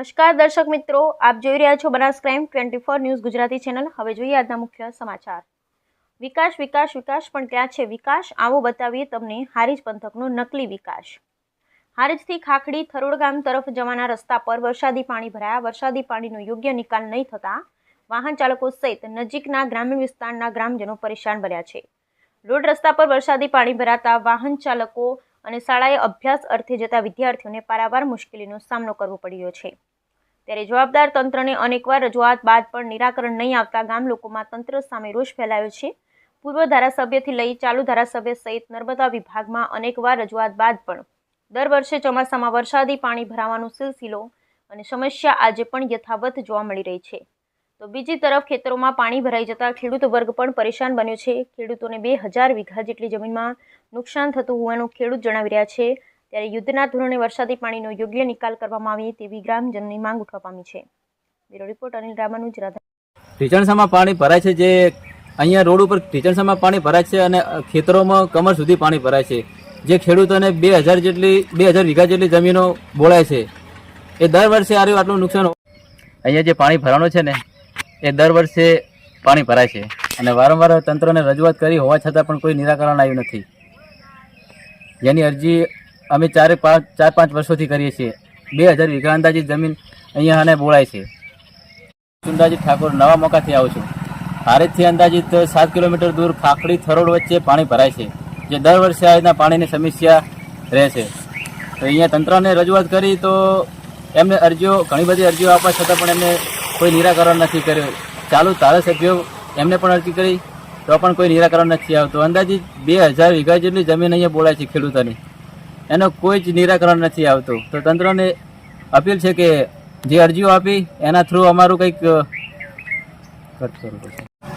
નમસ્કાર દર્શક મિત્રો, આપ જોઈ રહ્યા છો Banas crime twenty four news Gujarati channel. હવે જોઈએ આજના મુખ્ય સમાચાર. વિકાસ વિકાસ વિકાસ, પણ ક્યાં છે વિકાસ? આવો બતાવીએ તમને હારીજ પંથકનો નકલી વિકાસ. હારીજથી ખાખડી થરોડ ગામ તરફ જવાના રસ્તા પર વરસાદી પાણી ભરાયા. વરસાદી પાણીનો યોગ્ય નિકાલ નહીં થતાં વાહન ચાલકો સહિત નજીકના ગ્રામીણ વિસ્તારના ગ્રામજનો પરેશાન બન્યા છે. રોડ રસ્તા પર વરસાદી પાણી ભરાતા વાહન ચાલકો અને શાળાએ અભ્યાસ અર્થે જતા વિદ્યાર્થીઓને પારાવાર મુશ્કેલીનો સામનો કરવો પડ્યો છે. ત્યારે જવાબદાર તંત્રને અનેકવાર રજૂઆત બાદ પણ નિરાકરણ નહીં આવતા ગામ લોકોમાં તંત્ર સામે રોષ ફેલાયો છે. પૂર્વ ધારાસભ્યથી લઈ ચાલુ ધારાસભ્ય સહિત નર્મદા વિભાગમાં અનેકવાર રજૂઆત બાદ પણ દર વર્ષે ચોમાસામાં વરસાદી પાણી ભરાવાનો સિલસિલો અને સમસ્યા આજે પણ યથાવત જોવા મળી રહી છે. તો બીજી તરફ ખેતરોમાં પાણી ભરાઈ જતાં ખેડૂત વર્ગ પણ પરેશાન બન્યો છે. ખેડૂતોને બે હજાર વીઘા જેટલી જમીનમાં નુકસાન થતું હોવાનું ખેડૂત જણાવી રહ્યા છે. ત્યારે યુદ્ધના ધોરણે વરસાદી પાણીનો યોગ્ય નિકાલ કરવામાં આવે તેવી ગ્રામજનની માંગ ઉઠવા પામી છે. Bureau report, Anil Ramanuj Radha. પાણી ભરાય છે જે અહીંયા રોડ ઉપર ઢીચણસામાં પાણી ભરાય છે અને ખેતરોમાં કમર સુધી પાણી ભરાય છે. જે ખેડૂતોને બે હજાર જેટલી, બે હજાર વીઘા જેટલી જમીનો બોળાય છે. એ દર વર્ષે આર્યું આટલું નુકસાન અહીંયા જે પાણી ભરાવાનું છે ને, એ દર વર્ષે પાણી ભરાય છે. અને વારંવાર તંત્રને રજૂઆત કરી હોવા છતાં પણ કોઈ નિરાકરણ આવ્યું નથી. જેની અરજી અમે ચારે પાંચ ચાર પાંચ વર્ષોથી કરીએ છીએ. બે હજાર વીઘા અંદાજિત જમીન અહીંયા અને બોળાય છે. સુંદાજી ઠાકોર, નવા મોકાથી આવું છું. હારેજથી અંદાજિત સાત કિલોમીટર દૂર ખાખડી થરોડ વચ્ચે પાણી ભરાય છે, જે દર વર્ષે આ રીતના પાણીની સમસ્યા રહે છે. તો અહીંયા તંત્રને રજૂઆત કરી તો એમને અરજીઓ, ઘણી બધી અરજીઓ આપવા છતાં પણ એમને કોઈ નિરાકરણ નથી કર્યું. ચાલુ ધારાસભ્યો એમને પણ અરજી કરી, તો પણ કોઈ નિરાકરણ નથી આવતું. અંદાજિત બે હજાર વીઘા જેટલી જમીન અહીંયા બોલાય છે ખેડૂતોની. એનો કોઈ જ નિરાકરણ નથી આવતું. તો તંત્રને અપીલ છે કે જે અરજીઓ આપી, એના થ્રુ અમારું કંઈક.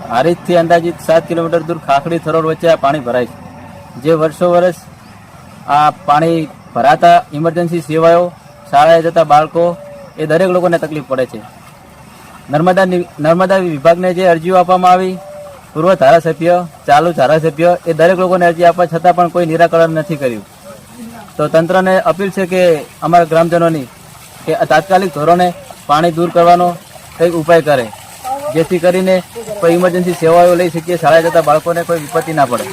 હારીજથી અંદાજિત સાત કિલોમીટર દૂર ખાખડી થરોડ વચ્ચે આ પાણી ભરાય છે. જે વર્ષો વર્ષ આ પાણી ભરાતા ઇમરજન્સી સેવાઓ, શાળાએ જતા બાળકો, એ દરેક લોકોને તકલીફ પડે છે. નર્મદા નર્મદા વિભાગને જે અરજીઓ આપવામાં આવી, પૂર્વ ધારાસભ્ય, ચાલુ ધારાસભ્ય, એ દરેક લોકોને અરજી આપવા છતાં પણ કોઈ નિરાકરણ નથી કર્યું. તો તંત્રને અપીલ છે કે અમારા ગ્રામજનોની કે તાત્કાલિક ધોરણે પાણી દૂર કરવાનો કંઈક ઉપાય કરે. જેથી કરીને કોઈ ઇમરજન્સી સેવાઓ લઈ શકીએ, શાળાએ જતા બાળકોને કોઈ વિપત્તિ ના પડે.